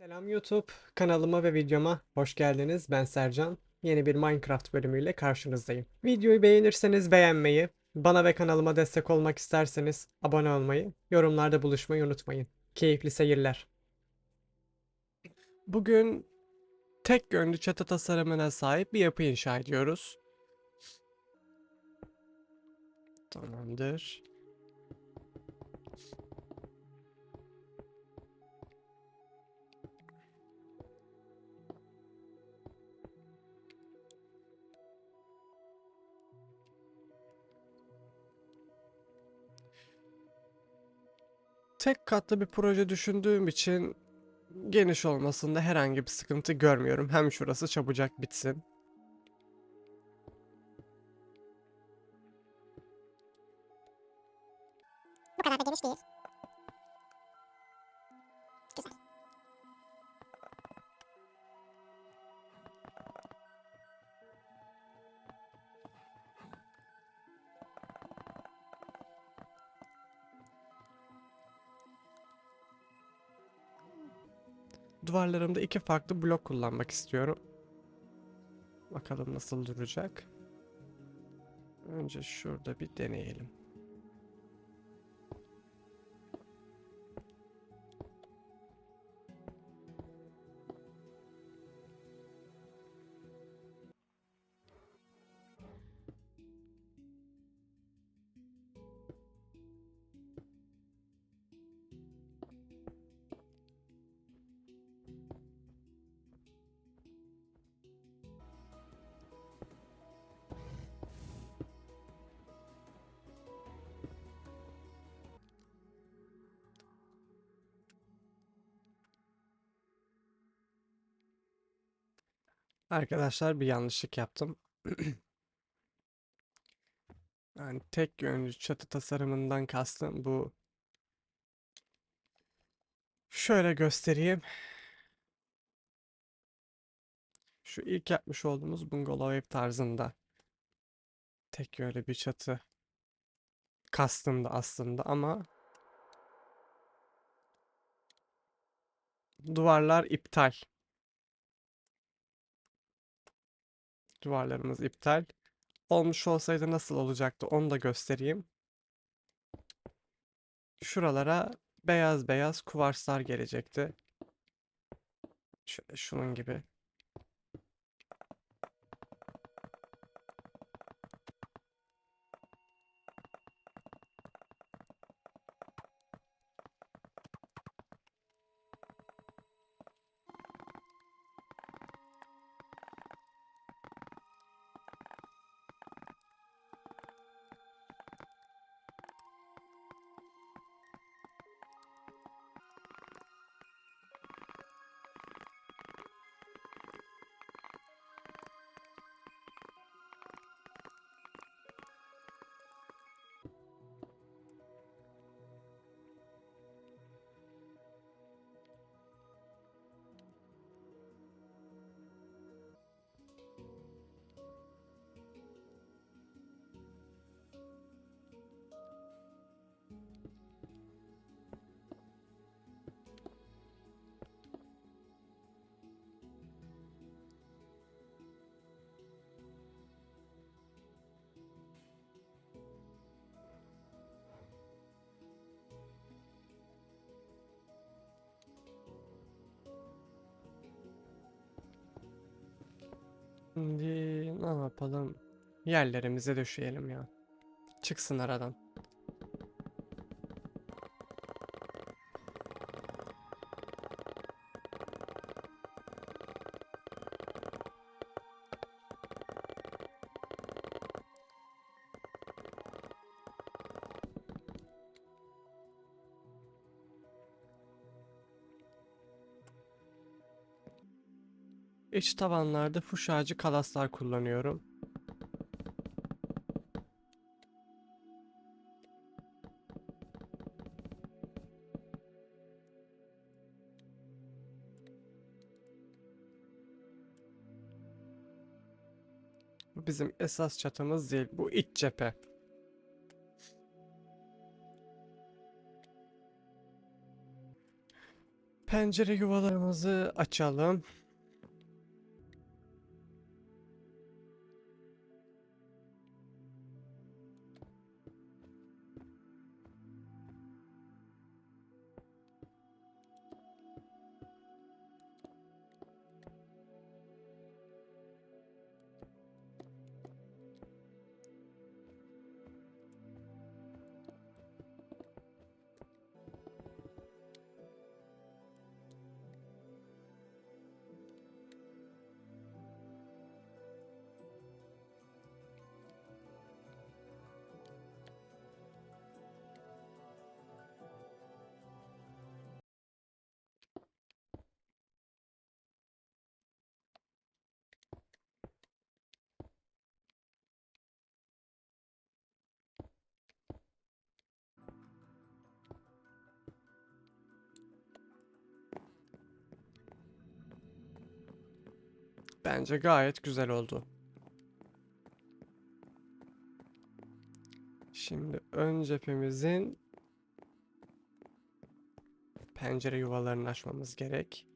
Selam YouTube, kanalıma ve videoma hoş geldiniz. Ben Sercan. Yeni bir Minecraft bölümüyle karşınızdayım. Videoyu beğenirseniz beğenmeyi, bana ve kanalıma destek olmak isterseniz abone olmayı, yorumlarda buluşmayı unutmayın. Keyifli seyirler. Bugün tek yönlü çatı tasarımına sahip bir yapı inşa ediyoruz. Tamamdır. Tek katlı bir proje düşündüğüm için geniş olmasında herhangi bir sıkıntı görmüyorum. Hem şurası çabucak bitsin. Bu kadar da geniş değil. Duvarlarımda iki farklı blok kullanmak istiyorum. Bakalım nasıl duracak. Önce şurada bir deneyelim. Arkadaşlar bir yanlışlık yaptım. Yani tek yönlü çatı tasarımından kastım bu. Şöyle göstereyim. Şu ilk yapmış olduğumuz bungalov ev tarzında. Tek yönlü bir çatı kastımdı aslında ama duvarlar iptal. Duvarlarımız iptal. Olmuş olsaydı nasıl olacaktı onu da göstereyim. Şuralara beyaz beyaz kuvarslar gelecekti. Şöyle şunun gibi. Şimdi ne yapalım? Yerlerimize döşeyelim ya. Çıksın aradan. İç tavanlarda fuş kalaslar kullanıyorum. Bu bizim esas çatımız değil. Bu iç cephe. Pencere yuvalarımızı açalım. Bence gayet güzel oldu. Şimdi ön cephemizin pencere yuvalarını açmamız gerek.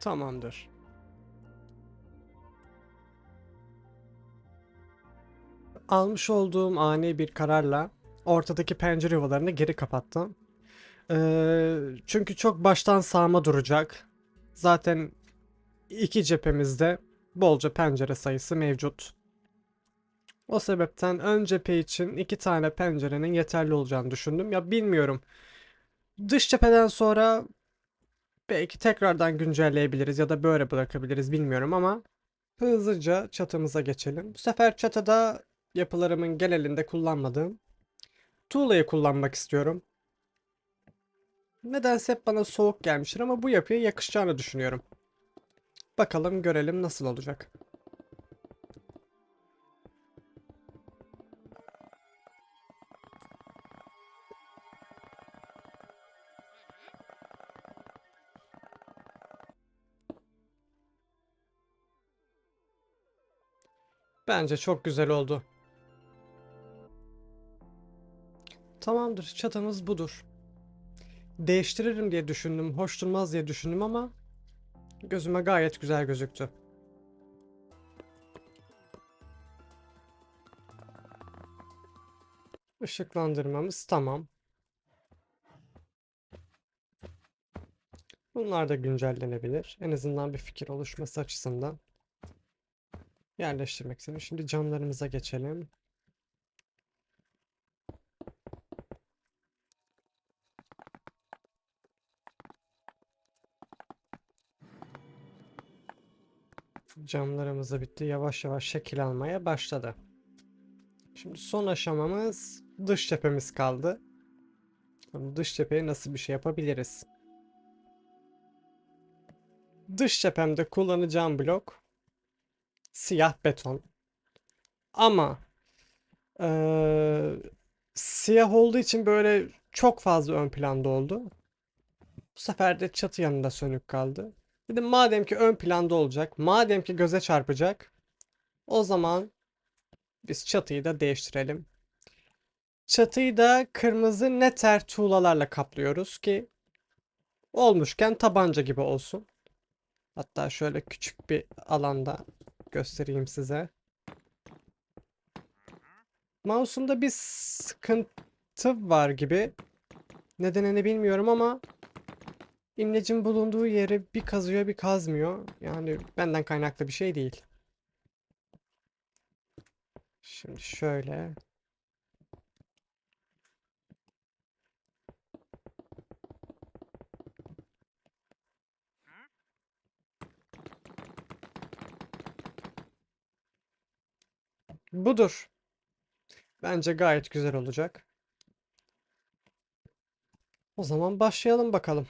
Tamamdır. Almış olduğum ani bir kararla ortadaki pencere yuvalarını geri kapattım. Ee, çünkü çok baştan sağma duracak. Zaten iki cephemizde bolca pencere sayısı mevcut. O sebepten ön cephe için iki tane pencerenin yeterli olacağını düşündüm. Ya bilmiyorum. Dış cepheden sonra Belki tekrardan güncelleyebiliriz ya da böyle bırakabiliriz bilmiyorum ama hızlıca çatımıza geçelim. Bu sefer çatıda yapılarımın genelinde kullanmadığım tuğlayı kullanmak istiyorum. Nedense hep bana soğuk gelmiştir ama bu yapıya yakışacağını düşünüyorum. Bakalım görelim nasıl olacak. Bence çok güzel oldu. Tamamdır, çatımız budur. Değiştiririm diye düşündüm, hoş durmaz diye düşündüm ama gözüme gayet güzel gözüktü. Işıklandırmamız tamam. Bunlar da güncellenebilir. En azından bir fikir oluşması açısından yerleştirmek istedim. Şimdi camlarımıza geçelim. Camlarımız da bitti. Yavaş yavaş şekil almaya başladı. Şimdi son aşamamız dış cephemiz kaldı. Dış cepheye nasıl bir şey yapabiliriz? Dış cephemde kullanacağım blok siyah beton. Ama eee, siyah olduğu için böyle çok fazla ön planda oldu. Bu sefer de çatı yanında sönük kaldı. Dedim madem ki ön planda olacak, madem ki göze çarpacak, o zaman biz çatıyı da değiştirelim. Çatıyı da kırmızı neter tuğlalarla kaplıyoruz ki olmuşken tabanca gibi olsun. Hatta şöyle küçük bir alanda göstereyim size. Mouse'umda bir sıkıntı var gibi. Nedenini bilmiyorum ama imlecin bulunduğu yeri bir kazıyor bir kazmıyor. Yani benden kaynaklı bir şey değil. Şimdi şöyle. Budur. Bence gayet güzel olacak. O zaman başlayalım bakalım.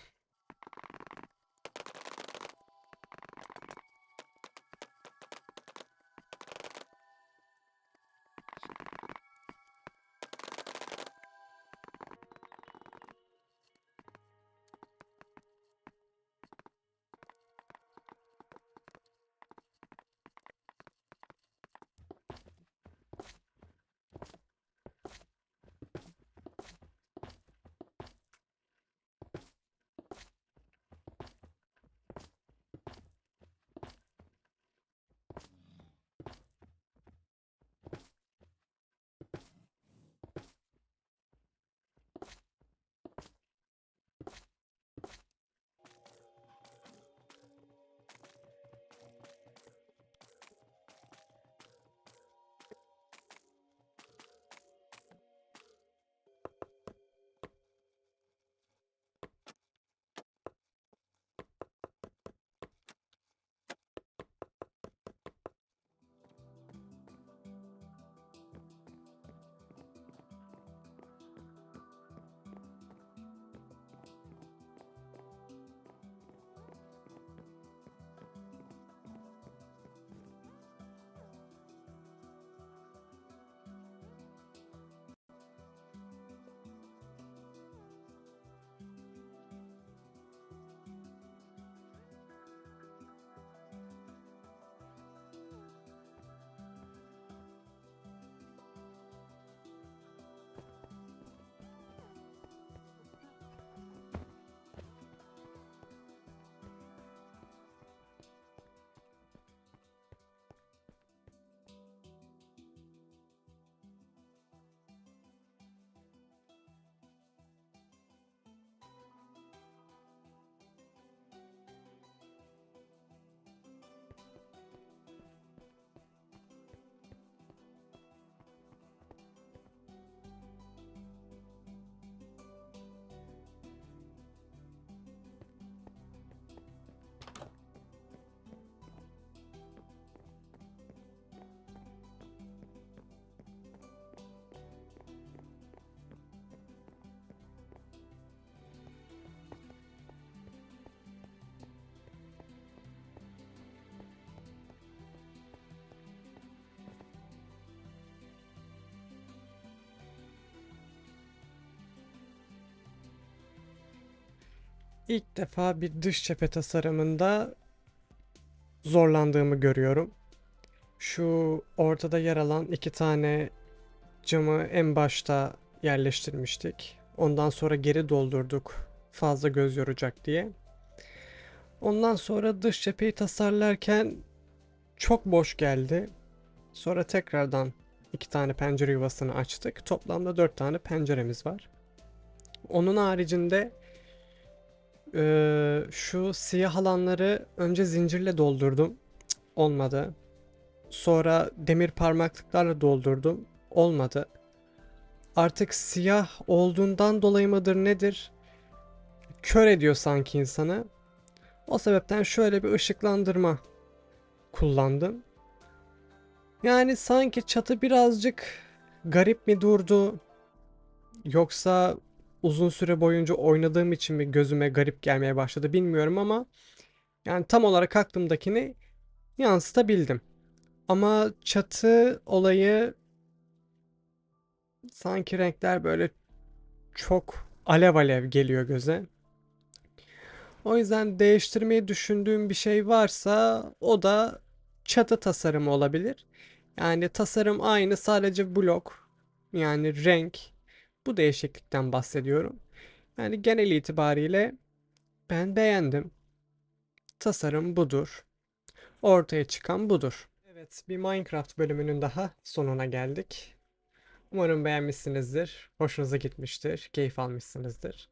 İlk defa bir dış cephe tasarımında zorlandığımı görüyorum. Şu ortada yer alan iki tane camı en başta yerleştirmiştik. Ondan sonra geri doldurduk fazla göz yoracak diye. Ondan sonra dış cepheyi tasarlarken çok boş geldi. Sonra tekrardan iki tane pencere yuvasını açtık. Toplamda dört tane penceremiz var. Onun haricinde eee, şu siyah alanları önce zincirle doldurdum. Olmadı. Sonra demir parmaklıklarla doldurdum. Olmadı. Artık siyah olduğundan dolayı mıdır nedir? Kör ediyor sanki insanı. O sebepten şöyle bir ışıklandırma kullandım. Yani sanki çatı birazcık garip mi durdu? Yoksa uzun süre boyunca oynadığım için mi gözüme garip gelmeye başladı bilmiyorum ama yani tam olarak aklımdakini yansıtabildim. Ama çatı olayı sanki renkler böyle çok alev alev geliyor göze. O yüzden değiştirmeyi düşündüğüm bir şey varsa o da çatı tasarımı olabilir. Yani tasarım aynı sadece blok yani renk bu değişiklikten bahsediyorum. Yani genel itibariyle ben beğendim. Tasarım budur. Ortaya çıkan budur. Evet, bir Minecraft bölümünün daha sonuna geldik. Umarım beğenmişsinizdir, hoşunuza gitmiştir, keyif almışsınızdır.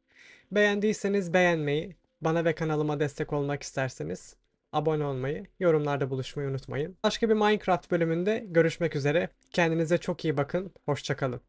Beğendiyseniz beğenmeyi, bana ve kanalıma destek olmak isterseniz abone olmayı, yorumlarda buluşmayı unutmayın. Başka bir Minecraft bölümünde görüşmek üzere. Kendinize çok iyi bakın, hoşçakalın.